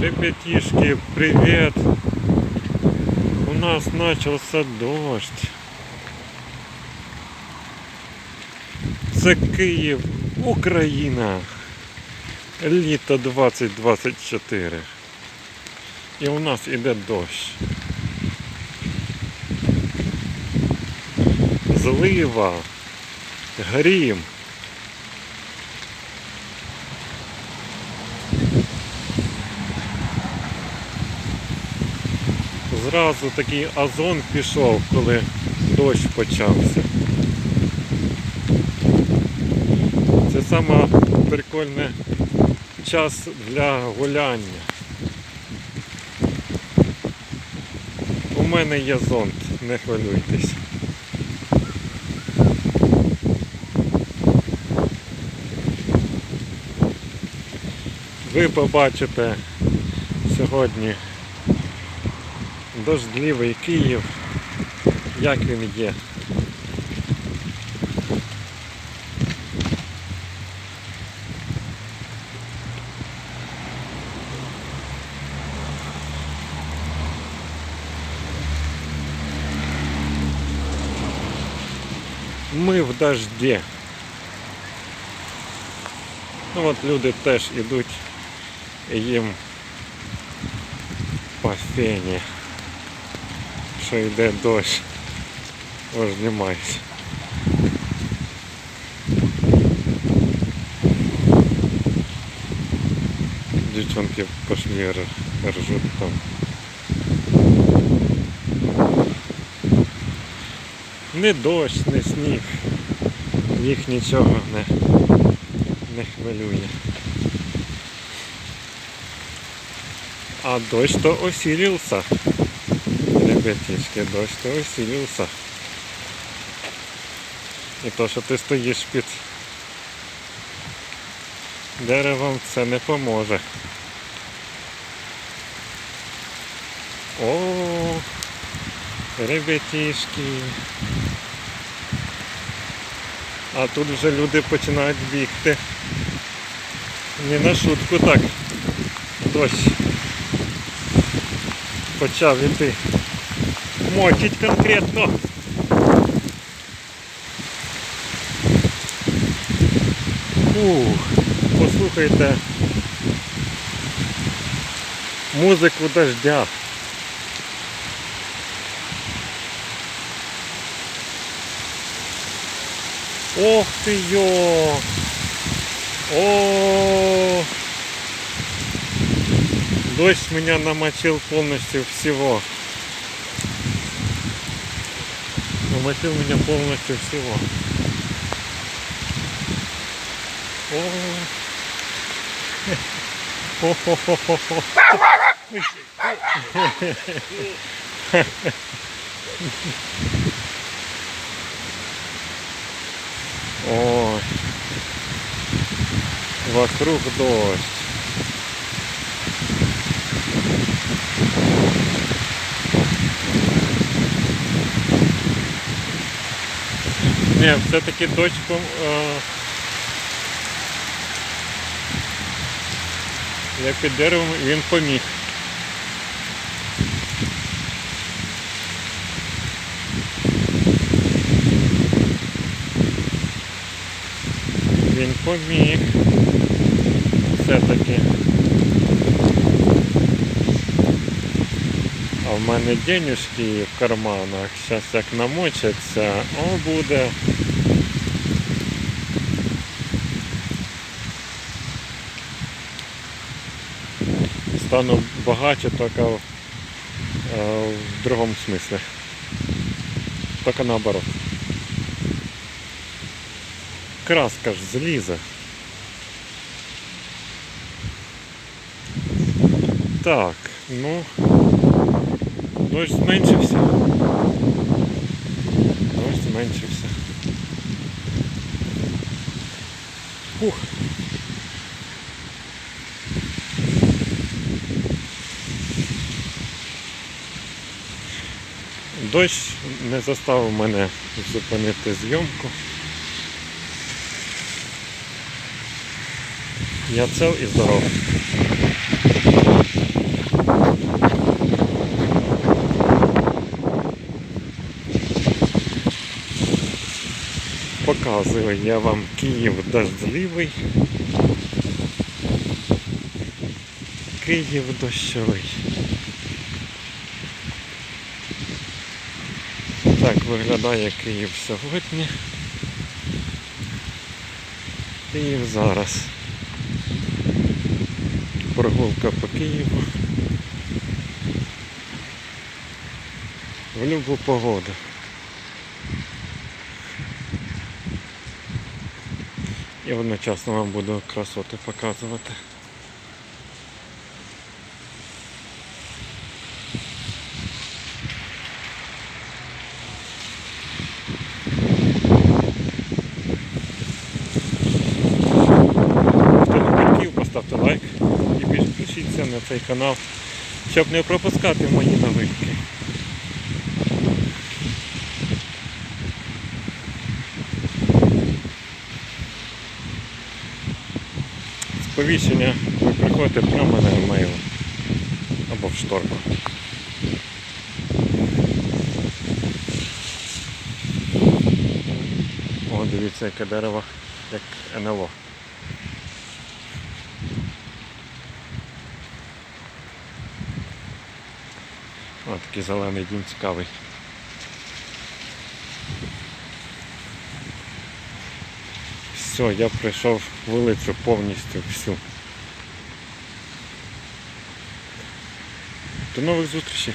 Ребятишки, привет! У нас начался дождь. Це Київ, Україна. Літо 2024. І у нас іде дощ. Злива. Грім. Зразу такий озон пішов, коли дощ почався. Це саме прикольне час для гуляння. У мене є зонт, не хвилюйтесь. Ви побачите сьогодні дождливий Київ, як він є. Ми в дожді. Ну от люди теж ідуть їм по фені, що йде дощ. Ось знімаюся. Дівчонки пошли р- ржуть там. Не дощ, не сніг. Їх нічого не, не хвилює. А дождь то усилился. Ребятишки, дождь то усилился. І то, що ти стоїш під деревом, це не поможе. О, ребятишки. А тут вже люди починають бігти. Не на шутку так. Дощ почав іти. Мочить конкретно. Ух, послухайте музику дождя. Ох ты ё! О! Дождь меня намочил полностью всего. Ну, Но мочи у меня полностью всего. Ой, вокруг дождь. Не, все-таки пом- е, Я під деревом він поміг. Він поміг. Все-таки. А в мене денежки в карманах. Зараз як намочаться, о буде. Стану багаче тільки в, е, в другому смислі. Тільки наоборот. Краска ж злізе. Так, ну дощ зменшився. Дощ зменшився. Фух. Дощ не заставив мене зупинити зйомку. Я цел і здоров. Показую я вам Київ дождливий. Київ дощовий. Так виглядає Київ сьогодні. Київ зараз. Прогулка по Києву. В любу погоду. І одночасно вам буду красоти показувати. Поставте лайк і підпишіться на цей канал, щоб не пропускати мої новинки. Сповіщення ви приходите прямо на емейл або в шторку. О, дивіться, яке дерево, як НЛО. О, такий зелений дім цікавий. Все, я пройшов вулицю повністю всю. До нових зустрічей.